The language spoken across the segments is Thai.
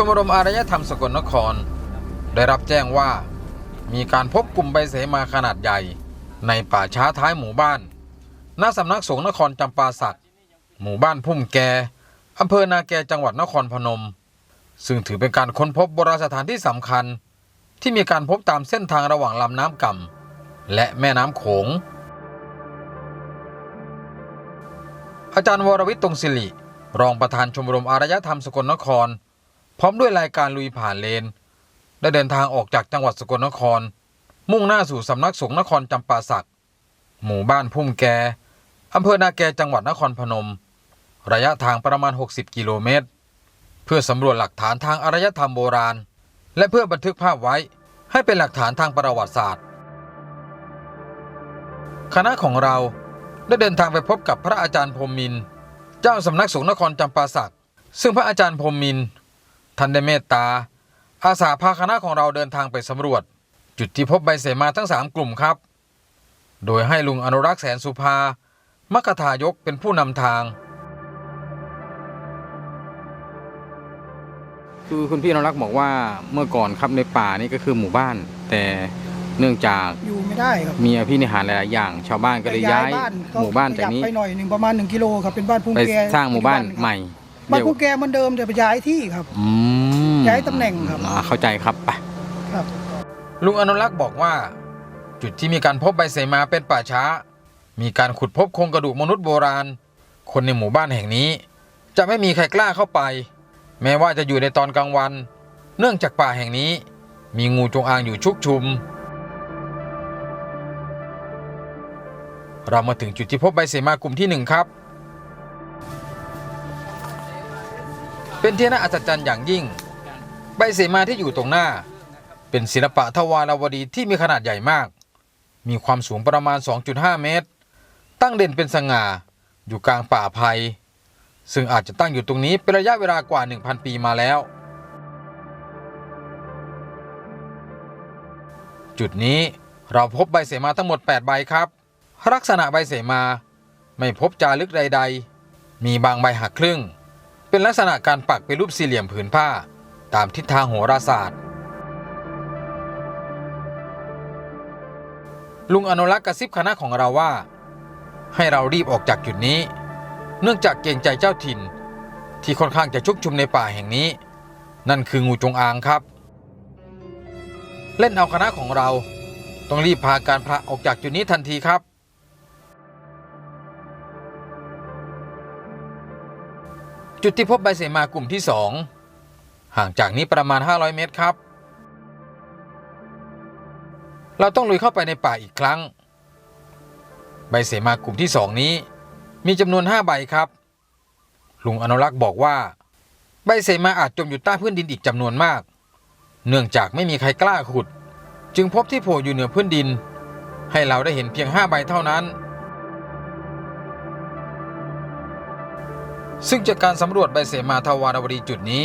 ชมรมอารยธรรมสกลนคร ได้รับแจ้งว่ามีการพบกลุ่มใบเสมาขนาดใหญ่ ในป่าช้าท้ายหมู่บ้าน ณ สำนักสงฆ์นครจำปาสักหมู่บ้านพุ่มแกอำเภอนาแกจังหวัดนครพนม ซึ่งถือเป็นการค้นพบโบราณสถานที่สำคัญ ที่มีการพบตามเส้นทางระหว่างลำน้ำก่ำและแม่น้ำโขง อาจารย์วรวิทย์ตรงศิริรองประธานชมรมอารยธรรมสกลนคร พร้อมด้วยรายการลุยผ่านเลน ได้เดินทางออกจากจังหวัดสกลนคร มุ่งหน้าสู่สำนักสงฆ์นครจำปาสัก หมู่บ้านพุ่มแกอำเภอนาแกจังหวัดนครพนม ระยะทางประมาณ 60 กิโลเมตร เพื่อสำรวจหลักฐานทางอารยธรรมโบราณ และเพื่อบันทึกภาพไว้ให้เป็นหลักฐานทางประวัติศาสตร์ คณะของเราได้เดินทางไปพบกับพระอาจารย์พรมมิน เจ้าสำนักสงฆ์นครจำปาสัก ซึ่งพระอาจารย์พรมมิน ทร์ท่านได้เมตตา อาสาพาคณะของเราเดินทางไปสำรวจ จุดที่พบใบเสมาทั้ง 3 กลุ่มครับ โดยให้ลุงอนุรักษ์แสนสุภา มัคคทายกเป็นผู้นำทาง คือคุณพี่นรักษ์บอกว่าเมื่อก่อนครับในป่านี่ก็คือหมู่บ้าน แต่เนื่องจากอยู่ไม่ได้ครับมีอภินิหารหลายๆอย่าง ชาวบ้านก็เลยย้ายบ้านหมู่บ้านจากนี้ขยัไปหน่อยหนึ่งประมาณ1กิโลครับเป็นบ้านพุ่งไปแกสร้างหมู่บ้านใหม่ บ้านเดี๋ยวพุ่งแกเหมันเดิมแต่ไปย้ายที่ครับอืมย้ายตำแหน่งครับอ่าเข้าใจครับไปครับลุงอนุรักษ์บอกว่า จุดที่มีการพบใบเสมาเป็นป่าช้า มีการขุดพบโครงกระดูกมนุษย์โบราณ คนในหมู่บ้านแห่งนี้ จะไม่มีใครกล้าเข้าไป แม้ว่าจะอยู่ในตอนกลางวัน เนื่องจากป่าแห่งนี้ มีงูจงอางอยู่ชุกชุม เรามาถึงจุดที่พบใบเสมากลุ่มที่หนึ่งครับ เป็นที่น่าอัศจรรย์อย่างยิ่ง ใบเสมาที่อยู่ตรงหน้า เป็นศิลปะทวารวดีที่มีขนาดใหญ่มาก มีความสูงประมาณ 2.5 เมตร ตั้งเด่นเป็นสง่า อยู่กลางป่าไผ่ซึ่งอาจจะตั้งอยู่ตรงนี้เป็นระยะเวลากว่า 1,000 ปีมาแล้ว จุดนี้เราพบใบเสมาทั้งหมด 8 ใบครับ ลักษณะใบเสมาไม่พบจารึกใด ๆ มีบางใบหักครึ่ง เป็นลักษณะการปักเป็นรูปสี่เหลี่ยมผืนผ้า ตามทิศทางโหราศาสตร์ ลุงอนุรักษ์กระซิบคณะของเราว่า ให้เรารีบออกจากจุดนี้ เนื่องจากเกรงใจเจ้าถิ่น ที่ค่อนข้างจะชุกชุมในป่าแห่งนี้ นั่นคืองูจงอางครับ เล่นเอาคณะของเรา ต้องรีบพาการพระออกจากจุดนี้ทันทีครับ จุดที่พบใบเสมากลุ่มที่สองห่างจากนี้ประมาณ 500 เมตรครับ เราต้องลุยเข้าไปในป่าอีกครั้ง ใบเสมากลุ่มที่สองนี้ มีจำนวน 5 ใบครับ ลุงอนุรักษ์บอกว่า ใบเสมาอาจจมอยู่ใต้พื้นดินอีกจำนวนมาก เนื่องจากไม่มีใครกล้าขุด จึงพบที่โผล่อยู่เหนือพื้นดิน ให้เราได้เห็นเพียง 5 ใบเท่านั้น ซึ่งจากการสำรวจใบเสมาทวารวดีจุดนี้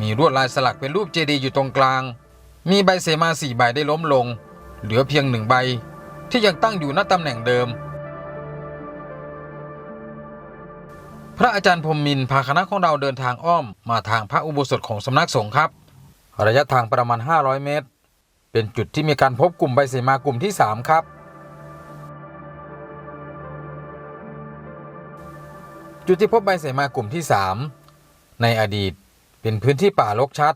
มีลวดลายสลักเป็นรูปเจดีย์อยู่ตรงกลาง มีใบเสมาสี่ใบได้ล้มลง เหลือเพียงหนึ่งใบ ที่ยังตั้งอยู่ณตำแหน่งเดิม พระอาจารย์พรมมินพาคณะของเราเดินทางอ้อมมาทางพระอุโบสถของสำนักสงฆ์ครับ ระยะทางประมาณ 500 เมตร เป็นจุดที่มีการพบกลุ่มใบเสมากลุ่มที่ 3 ครับ จุดที่พบใบเสมากลุ่มที่ 3 ในอดีตเป็นพื้นที่ป่ารกชัด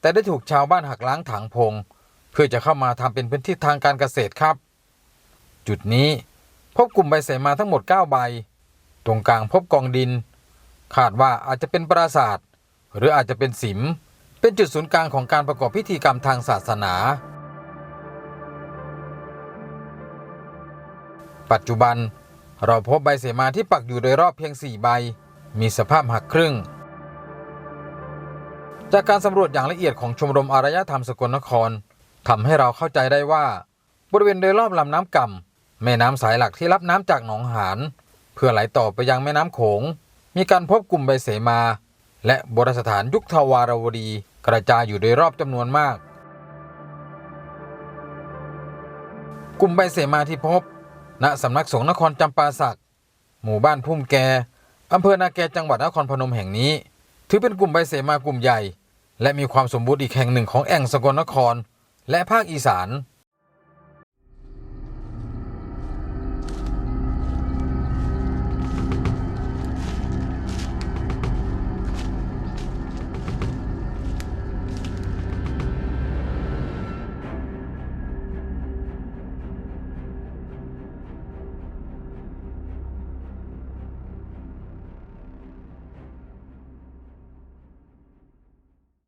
แต่ได้ถูกชาวบ้านหักล้างถางพง เพื่อจะเข้ามาทำเป็นพื้นที่ทางการเกษตรครับ จุดนี้พบกลุ่มใบเสมาทั้งหมด 9 ใบ ตรงกลางพบกองดิน คาดว่าอาจจะเป็นปราสาทหรืออาจจะเป็นสิม เป็นจุดศูนย์กลางของการประกอบพิธีกรรมทางศาสนา ปัจจุบัน เราพบใบเสมาที่ปักอยู่โดยรอบเพียง 4 ใบ มีสภาพหักครึ่ง จากการสำรวจอย่างละเอียดของชมรมอารยธรรมสกลนครทำให้เราเข้าใจได้ว่า บริเวณโดยรอบลำน้ำก่ำแม่น้ำสายหลักที่รับน้ำจากหนองหาน เพื่อไหลต่อไปยังแม่น้ำโขง มีการพบกลุ่มใบเสมา และโบราณสถานยุคทวารวดีกระจายอยู่โดยรอบจำนวนมาก กลุ่มใบเสมาที่พบ ณสำนักสงฆ์นครจำปาสัก หมู่บ้านพุ่มแกอำเภอนาแกจังหวัดนครพนมแห่งนี้ ถือเป็นกลุ่มใบเสมากลุ่มใหญ่ และมีความสมบูรณ์อีกแห่งหนึ่งของแอ่งสกลนคร และภาคอีสาน